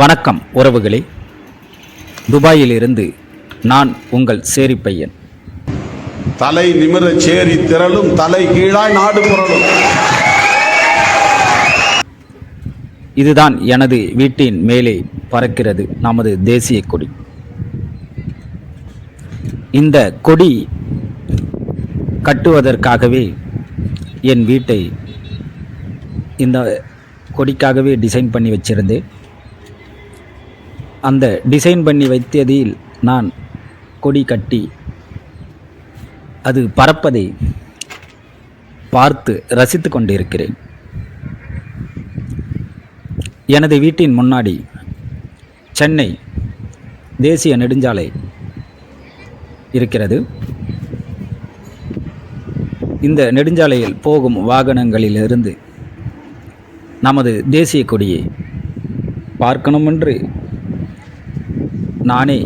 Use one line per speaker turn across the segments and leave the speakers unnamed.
வணக்கம் உறவுகளே. துபாயிலிருந்து நான் உங்கள் சேரி பையன்
தலை நிமிரச் சேரி திரளும் தலை கீழாய் நாடு புரளும்.
இதுதான் எனது வீட்டின் மேலே பறக்கிறது நமது தேசிய கொடி. இந்த கொடி கட்டுவதற்காகவே என் வீட்டை இந்த கொடிக்காகவே டிசைன் பண்ணி வச்சிருந்தேன். அந்த டிசைன் பண்ணி வைத்ததில் நான் கொடி கட்டி அது பறப்பதை பார்த்து ரசித்து கொண்டிருக்கிறேன். எனது வீட்டின் முன்னாடி சென்னை தேசிய நெடுஞ்சாலை இருக்கிறது. இந்த நெடுஞ்சாலையில் போகும் வாகனங்களிலிருந்து நமது தேசிய கொடியை பார்க்கணுமென்று நானே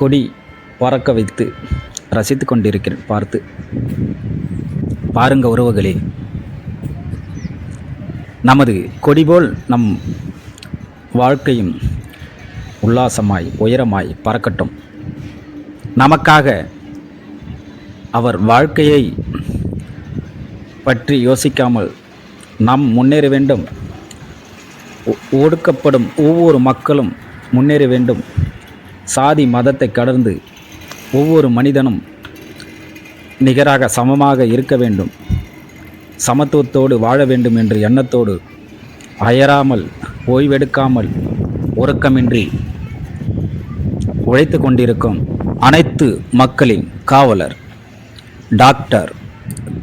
கொடி பறக்க வைத்து ரசித்து கொண்டிருக்கிறேன் பார்த்து. பாருங்க உறவுகளே. நமது கொடி போல் நம் வாழ்க்கையும் உல்லாசமாய் உயரமாய் பறக்கட்டும். நமக்காக அவர் வாழ்க்கையை பற்றி யோசிக்காமல் நாம் முன்னேற வேண்டும். ஒடுக்கப்படும் ஒவ்வொரு மக்களும் முன்னேற வேண்டும். சாதி மதத்தை கடந்து ஒவ்வொரு மனிதனும் நிகராக சமமாக இருக்க வேண்டும். சமத்துவத்தோடு வாழ வேண்டும் என்ற எண்ணத்தோடு அயராமல் ஓய்வெடுக்காமல் உறக்கமின்றி உழைத்து கொண்டிருக்கும் அனைத்து மக்களின் காவலர் டாக்டர்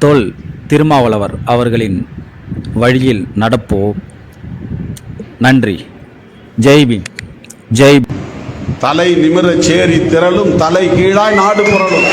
தொல் திருமாவளவர் அவர்களின் வழியில் நடப்போம். நன்றி. ஜெய் ஜெய்
தலை நிமிர சேரி திரளும் தலை கீழாய் நாடு புரளும்.